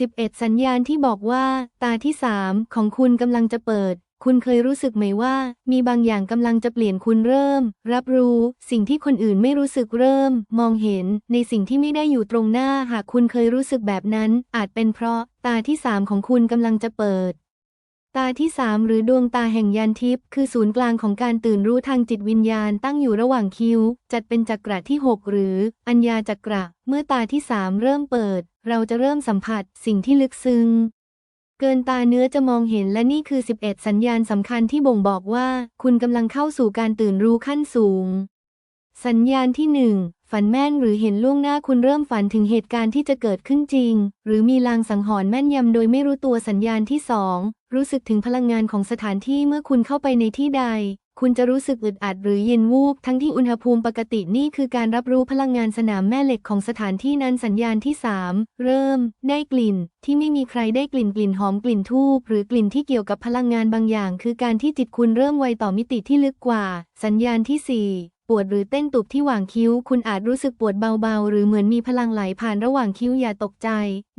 11 สัญญาณที่บอกว่า ตาที่ 3 ของคุณกำลังจะเปิด คุณเคยรู้สึกไหมว่า มีบางอย่างกำลังจะเปลี่ยนคุณเริ่ม รับรู้ สิ่งที่คนอื่นไม่รู้สึกเริ่ม มองเห็น ในสิ่งที่ไม่ได้อยู่ตรงหน้า หากคุณเคยรู้สึกแบบนั้น อาจเป็นเพราะ ตาที่ 3 ของคุณกำลังจะเปิด ตาที่3หรือดวงตาแห่งยานทิพย์คือศูนย์กลางของการตื่นรู้ทางจิตวิญญาณตั้งอยู่ระหว่างคิ้ว จัดเป็นจักระที่ 6 หรือ อัญญาจักระ เมื่อตาที่3เริ่มเปิด เราจะเริ่มสัมผัสสิ่งที่ลึกซึ้งเกินตาเนื้อจะมองเห็นและนี่คือ 11 สัญญาณสำคัญที่บ่งบอกว่า คุณกำลังเข้าสู่การตื่นรู้ขั้นสูง สัญญาณที่ 1ฝันแม่นหรือเห็นล่วงหน้าคุณเริ่มฝันถึงเหตุการณ์ที่จะเกิดขึ้นจริง หรือมีลางสังหรณ์แม่นยำโดยไม่รู้ตัวสัญญาณที่2 รู้สึกถึงพลังงานของสถานที่เมื่อคุณเข้าไปในที่ใด คุณจะรู้สึกอึดอัดหรือเย็นวูบทั้งที่อุณหภูมิปกตินี่คือการรับรู้พลังงานสนามแม่เหล็กของสถานที่นั้นสัญญาณที่ 3 เริ่ม ได้กลิ่น ที่ไม่มีใครได้กลิ่นกลิ่นหอมกลิ่นทูบหรือกลิ่นที่เกี่ยวกับพลังงานบางอย่าง คือการที่จิตคุณเริ่มไวต่อมิติที่ลึกกว่า สัญญาณที่ 4 ปวดหรือเต้นตุบที่หว่างคิ้ว คุณอาจรู้สึกปวดเบาๆ หรือเหมือนมีพลังไหลผ่านระหว่างคิ้วอย่าตกใจ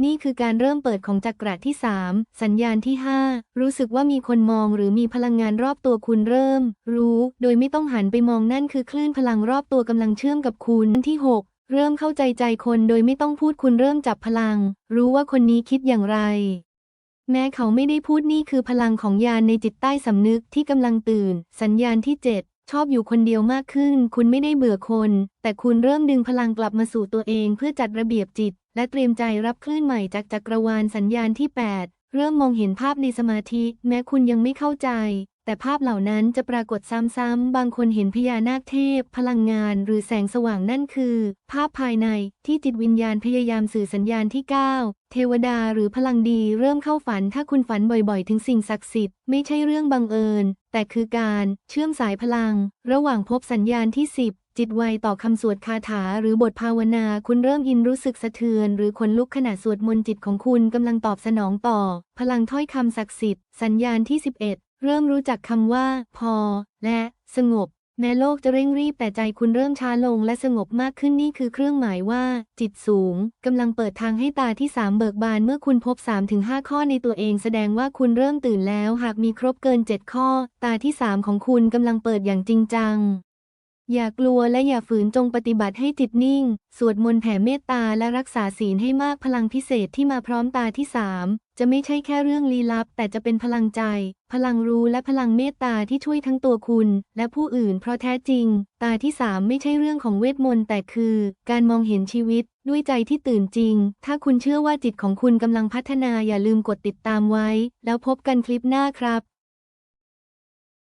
นี่คือการเริ่มเปิดของจักระที่ 3 สัญญาณที่ 5 รู้สึกว่ามีคนมองหรือมีพลังงานรอบตัวคุณเริ่ม รู้ โดยไม่ต้องหันไปมองนั่นคือคลื่นพลังรอบตัวกำลังเชื่อมกับคุณที่ 6เริ่มเข้าใจใจคนโดยไม่ต้องพูดคุณเริ่มจับพลัง รู้ว่าคนนี้คิดอย่างไร แม้เขาไม่ได้พูดนี่คือพลังของยานในจิตใต้สำนึกที่กำลังตื่น สัญญาณที่ 7 ชอบอยู่คนเดียวมากขึ้น คุณไม่ได้เบื่อคน แต่คุณเริ่มดึงพลังกลับมาสู่ตัวเองเพื่อจัดระเบียบจิต และเตรียมใจรับคลื่นใหม่จากจักรวาลสัญญาณที่ 8 เริ่มมองเห็นภาพในสมาธิ แม้คุณยังไม่เข้าใจ แต่ภาพเหล่านั้นจะปรากฏซ้ำๆ บางคนเห็นพญานาคเทพ พลังงาน หรือแสงสว่างนั่นคือ ภาพภายในที่จิตวิญญาณพยายามสื่อสัญญาณที่ 9 เทวดาหรือพลังดีเริ่มเข้าฝันถ้าคุณฝันบ่อยๆ ถึงสิ่งศักดิ์สิทธิ์ไม่ใช่เรื่องบังเอิญ แต่คือการเชื่อมสายพลัง ระหว่างพบสัญญาณที่ 10จิตไวต่อคำสวดคาถาหรือบทภาวนา คุณเริ่มอินรู้สึกสะเทือน หรือขนลุกขณะสวดมนต์จิตของคุณกำลังตอบสนองต่อ พลังถ้อยคำศักดิ์สิทธิ์ สัญญาณที่ 11 เริ่มรู้จักคำว่า พอ และสงบ แม้โลกจะเร่งรีบแต่ใจคุณเริ่มช้าลงและสงบมากขึ้นนี่คือเครื่องหมายว่า จิตสูงกำลังเปิดทางให้ตาที่ 3 เบิกบานเมื่อคุณพบ 3-5 ข้อในตัวเองแสดงว่าคุณเริ่มตื่นแล้ว หากมีครบเกิน 7 ข้อ ตาที่ 3 ของคุณกำลังเปิดอย่างจริงจัง อย่ากลัวและอย่าฝืนจงปฏิบัติให้จิตนิ่ง สวดมนต์แผ่เมตตาและรักษาศีลให้มากพลังพิเศษที่มาพร้อมตาที่3จะไม่ใช่แค่เรื่องลี้ลับ แต่จะเป็นพลังใจ พลังรู้และพลังเมตตาที่ช่วยทั้งตัวคุณ และผู้อื่นเพราะแท้จริง ตาที่3ไม่ใช่เรื่องของเวทมนต์แต่คือ การมองเห็นชีวิต ด้วยใจที่ตื่นจริง ถ้าคุณเชื่อว่าจิตของคุณกำลังพัฒนาอย่าลืมกดติดตามไว้ แล้วพบกันคลิปหน้าครับ